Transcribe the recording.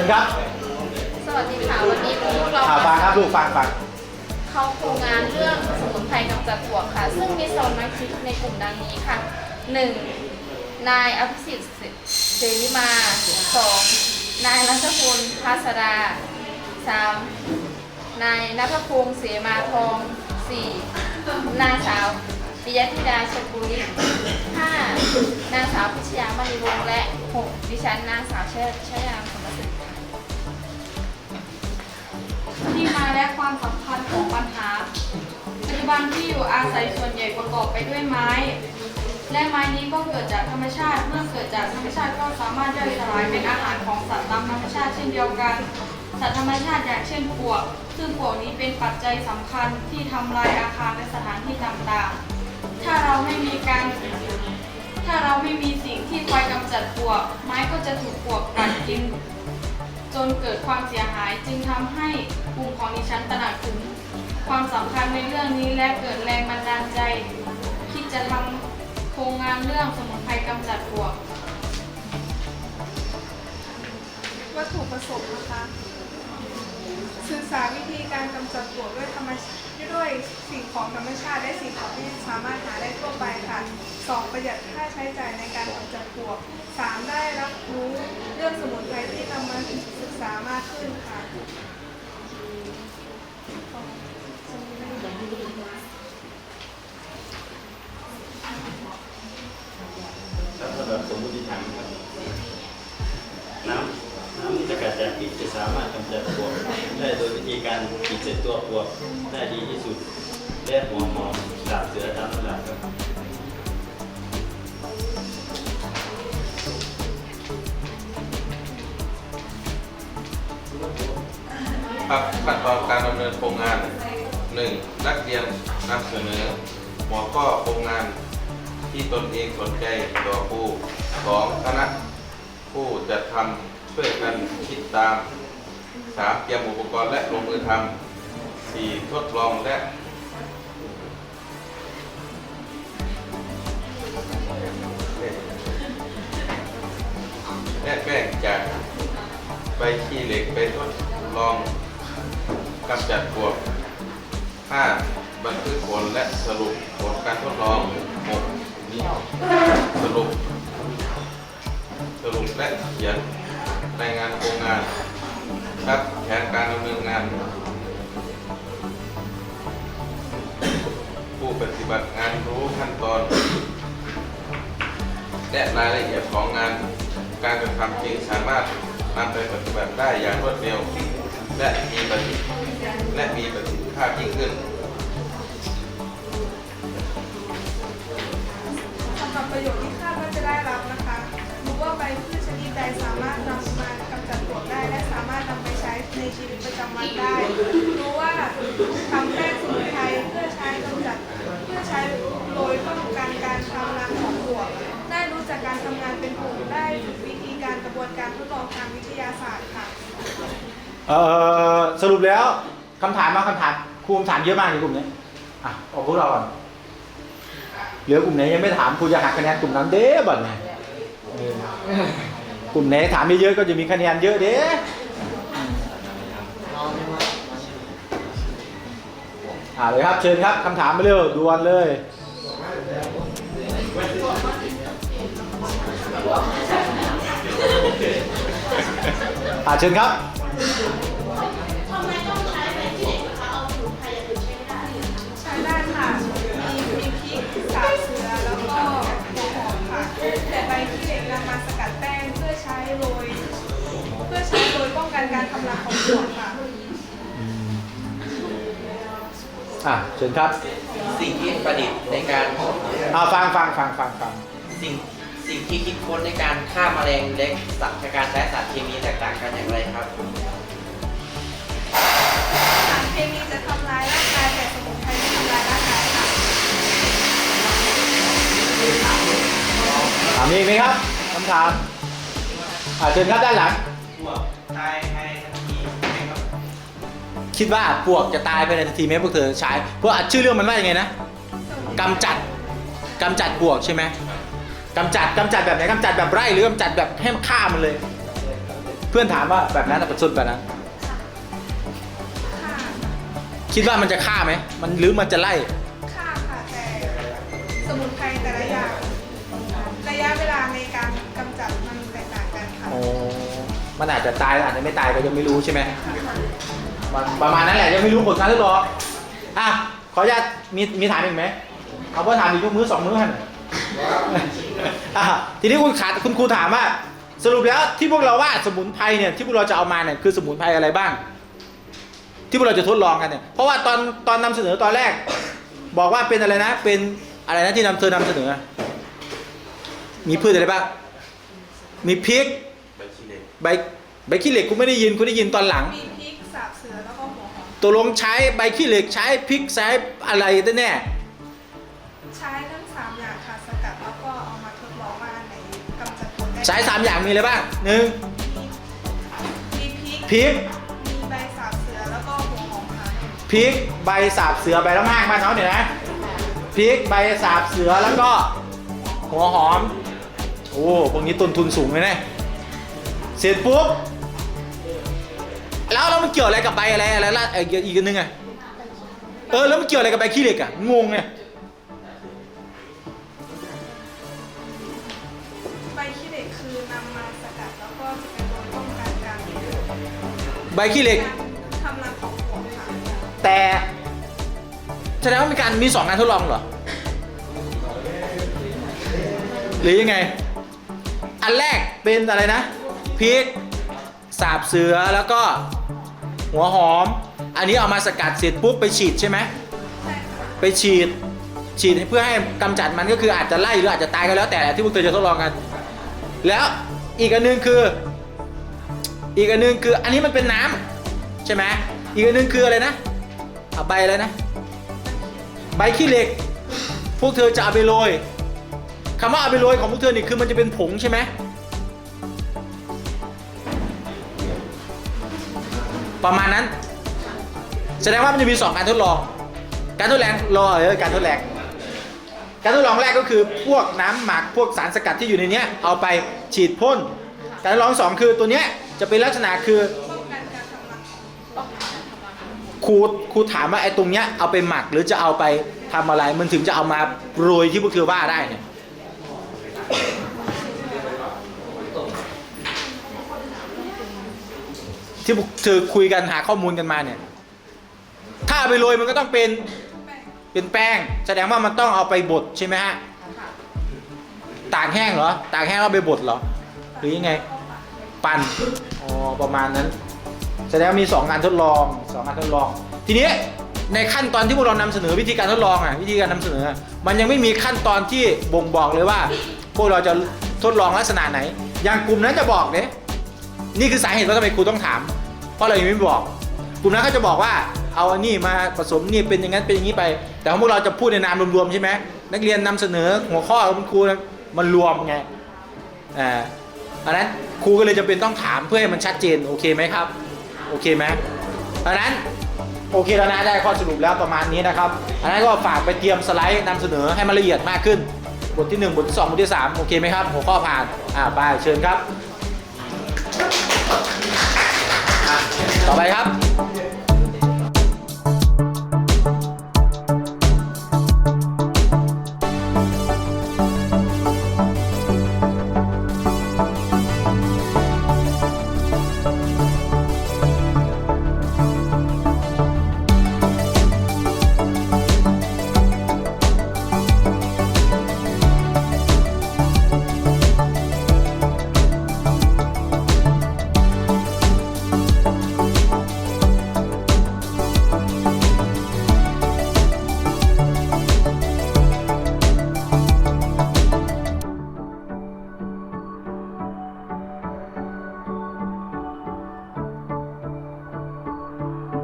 ญครับสวัสดีค่ะ วันนี้พวกเราอ่าฟังครับลูกฟังฟังเข้าโครงงานเรื่องสมุนไพรกำจัดปลวกค่ะ ซึ่งมีสมาชิกในกลุ่มดังนี้ค่ะ 1. นายอภิสิทธิ์เสรีมา 2. นายรัชพลภาสดา 3. นายนัทพงศ์เสมาทอง 4. นางสาวปิยธิดาชกุลิ5นางสาวพิชยามณีวงศ์และ 6. ดิฉันนางสาวเชษชยามสม ความสำคัญของปัญหา ปัจจุบันที่อยู่อาศัยส่วนใหญ่ประกอบไปด้วยไม้ และไม้นี้ก็เกิดจากธรรมชาติ เมื่อเกิดจากธรรมชาติก็สามารถย่อยสลายเป็นอาหารของสัตว์ตามธรรมชาติเช่นเดียวกัน สัตว์ธรรมชาติอย่างเช่นปวก ซึ่งปวกนี้เป็นปัจจัยสำคัญที่ทำลายอาคารและสถานที่ต่างๆ ถ้าเราไม่มีการถ้าเราไม่มีสิ่งที่คอยกำจัดปวก ไม้ก็จะถูกปวกกัดกิน จนเกิดความเสียหายจึงทำให้กลุ่มของดิฉันตระหนักถึงความสำคัญในเรื่องนี้และเกิดแรงบันดาลใจ คิดจะทำโครงงานเรื่องสมุนไพรกำจัดปวก วัตถุประสงค์นะคะ ศึกษาวิธีการกำจัดปวกด้วยธรรมชาติ ด้วยสิ่งของธรรมชาติและสิ่งของที่สามารถหาได้ทั่วไปค่ะ 2. ประหยัดค่าใช้จ่ายในการกำจัดปลวก 3. ได้รับรู้เรื่องสมุนไพรที่นำมาศึกษามากขึ้นค่ะครับบสมมติฐานครับน้ำน้ำที่จะกัดจากปีกจะสามารถกำจัดปลวก ได้โดยวิธีการปีกเสร็จตัวปวกได้ดีที่สุด และหัวหอมดาบเสือตามตำราครับครับขั้นตอนการดำเนินโครงงาน 1. นักเรียนนำเสนอ หัวข้อโครงงานที่ตนเองสนใจต่อครู 2. คณะผู้จัดทำช่วยกันคิดตาม 3. เตรียมอุปกรณ์และลงมือทำ 4. ทดลองและและแป้งจากใบขี้เหล็กไปทดลองกำจัดปวก 5. บันทึกผลและสรุปผลการทดลอง 6. นี้สรุป สรุปและเขียนรายงานโครงงาน ครับแผนการดำเนินงาน ผู้ปฏิบัติงานรู้ขั้นตอน และรายละเอียดของงาน การกระทำจริงสามารถนำไปปฏิบัติได้อย่างรวดเร็ว และมีประสิทธิและมีประสิทธิภาพยิ่งขึ้นสำหรับประโยชน์ที่คาดว่าจะได้รับนะคะรู้ว่าใบพืชชนิดใดสามารถนำมา ในชีวิตประจำวันได้ รู้ว่าทำแป้งสมุนไพรเพื่อใช้กำจัดเพื่อใช้โดยป้องกันการทำงานของปลวก ได้รู้จักการทำงานเป็นกลุ่มได้ฝึกวิธีการกระบวนการทดลองทางวิทยาศาสตร์ค่ะ เอ่อสรุปแล้วคำถามมาคำถามครูถามเยอะมากในกลุ่มนี้อะเอาพวกเราก่อนเหลือกลุ่มไหนยังไม่ถามครูจะหักคะแนนกลุ่มนั้นเด้บัดเนี่ยเออกลุ่มไหนถามเยอะๆก็จะมีคะแนนเยอะเด้ อ่าเลยครับ เชิญครับคำถามมาเร็วด่วนเลยอ่าเชิญครับใช้ได้ค่ะ มีมีพริกสาบเสือแล้วก็หัวหอมค่ะ แต่ใบขี้เหล็กนำมาสกัดแป้งเพื่อใช้โรย เพื่อใช้โดยป้องกันการทำลายของปลว อะเชิญครับ สิ่งที่ประดิษฐ์ในการอ่าฟังฟังฟังฟังฟังสิ่งสิ่งที่คิดค้นในการฆ่าแมลงเล็กสัตว์การใช้สารเคมีแตกต่างกันอย่างไรครับ สารเคมีจะทำลายร่างกายแต่สมุนไพรไม่ทำลายร่างกายค่ะ อ่ามีอีกไหมครับคำถามอ่าเชิญครับด้านหลัง คิดว่าปวกจะตายภายในนาทีไหมพวกเธอใช้เพราะอะชื่อเรื่องมันว่ายังไงนะกำจัดกำจัดปวกใช่ไหมกำจัดกำจัดแบบไหนกำจัดแบบไร่หรือกำจัดแบบให้มันฆ่ามันเลยพื่อนถามว่าแบบนั้นประชดแบบนั้นค่าคิดว่ามันจะฆ่าไหมมันหรือมันจะไล่ค่าค่ะแต่สมุนไพรแต่ละอย่างระยะเวลาในการกำจัดมันแตกต่างกันค่ะโอ้มันอาจจะตายอาจจะไม่ตายก็ยังไม่รู้ใช่ไหมมัน ประมาณนั้นแหละยังไม่รู้ผลการทดลองอะขออนุญาตมีมีถามอีกไหมเอาเพื่อถามอีกยกมือสองมือใหันอะทีนี้คุณขาดคุณครูถามว่า สรุปแล้วที่พวกเราว่าสมุนไพรเนี่ยที่พวกเราจะเอามาเนี่ยคือสมุนไพรอะไรบ้าง ที่พวกเราจะทดลองกันเนี่ยเพราะว่าตอนตอนนำเสนอตอนแรก บอกว่าเป็นอะไรนะ เป็นอะไรนะที่นำเธอนำเสนอ มีพืชอะไรบ้างมีพริกใบขี้เหล็กใบใบขี้เหล็กคุณไม่ได้ยินคุณได้ยินตอนหลัง สาบเสือแล้วก็หัวหอมตัวลงใช้ใบขี้เหล็กใช้พริกใช้อะไรแน่ใช้ทั้งสามอย่างค่ะสกัดแล้วก็เอามาทดลองว่าอันไหนกำจัดผลได้ใช้สามอย่างมีอะไรบ้างหนึ่งมีพริกพริกมีใบสาบเสือแล้วก็หัวหอมค่ะพริกใบสาบเสือใบละมากบ้านเขาเนี่ยนะพริกใบสาบเสือแล้วก็หัวหอมโอ้พวกนี้ต้นทุนสูงเลยนะเสร็จปุ๊บ แล้วแล้วมันเกี่ยวอะไรกับใบอะไรอะไรละเอ่ออีกอันนึงอะเออแล้วมันเกี่ยวอะไรกับใบขี้เหล็กอะงงไงใบขี้เหล็กคือนำมาสกัดแล้วก็จะเป็นตัวป้องกันการใบขี้เหล็ก ทำรังของปลวกค่ะแต่แสดงว่ามีการมีสองการทดลองเหรอ หรือยังไง อันแรกเป็นอะไรนะพริก สาบเสือแล้วก็หัวหอม อันนี้เอามาสกัดเสร็จปุ๊บไปฉีดใช่ไหมใช่ไปฉีดฉีดเพื่อให้กำจัดมันก็คืออาจจะไล่หรืออาจจะตายก็แล้วแต่ที่พวกเธอจะทดลองกัน แล้วอีกอันหนึงคือ อีกอันหนึงคืออันนี้มันเป็นน้ำใช่ไหมอีกอันหนึงคืออะไรนะเอาใบอะไรนะ ใบขี้เหล็ก พวกเธอจะเอาไปโรยคำว่าเอาไปโรยของพวกเธอนี่คือมันจะเป็นผงใช่ไหม ประมาณนั้น แสดงว่ามันจะมีสองการทดลอง การทดลองรอเออการทดลองการทดลองแรกก็คือพวกน้ำหมักพวกสารสกัดที่อยู่ในนี้เอาไปฉีดพ่น การทดลองสองคือตัวเนี้ยจะเป็นลักษณะคือครูครูถามว่าไอ้ตรงเนี้ยเอาไปหมักหรือจะเอาไปทำอะไรมันถึงจะเอามาโรยที่พวกเธอว่าได้เนี่ย ที่พวกเธอคุยกันหาข้อมูลกันมาเนี่ย ถ้าเอาไปโรยมันก็ต้องเป็นเป็นแป้ง แสดงว่ามันต้องเอาไปบดใช่ไหมฮะตากแห้งเหรอตากแห้งแล้วเอาไปบดเหรอ หรือยังไง ปั่นอ๋อประมาณนั้น แสดงว่ามี2การทดลองสองการทดลอง ทีนี้ในขั้นตอนที่พวกเรานำเสนอวิธีการทดลองอะวิธีการนำเสนอ มันยังไม่มีขั้นตอนที่บ่งบอกเลยว่า พวกเราจะทดลองลักษณะไหน อย่างกลุ่มนั้นจะบอกเนี่ย นี่คือสาเหตุว่าทำไมครูต้องถาม เพราะเรายังไม่บอก กลุ่มนั้นเขาจะบอกว่าเอาอันนี้มาผสมนี่เป็นอย่างนั้นเป็นอย่างนี้ไป แต่ของพวกเราจะพูดในนามรวมๆใช่ไหมนักเรียนนำเสนอหัวข้อของคุณครูมันรวมไงอ่าอันนั้นครูก็เลยจะเป็นต้องถามเพื่อให้มันชัดเจนโอเคไหมครับโอเคไหมอันนั้นโอเคแล้วนะได้ข้อสรุปแล้วประมาณนี้นะครับอันนั้นก็ฝากไปเตรียมสไลด์นำเสนอให้มันละเอียดมากขึ้นบทที่ 1 บทที่ 2 บทที่ 3 โอเคไหมครับ หัวข้อผ่าน อ่าไปเชิญครับ ต่อไปครับ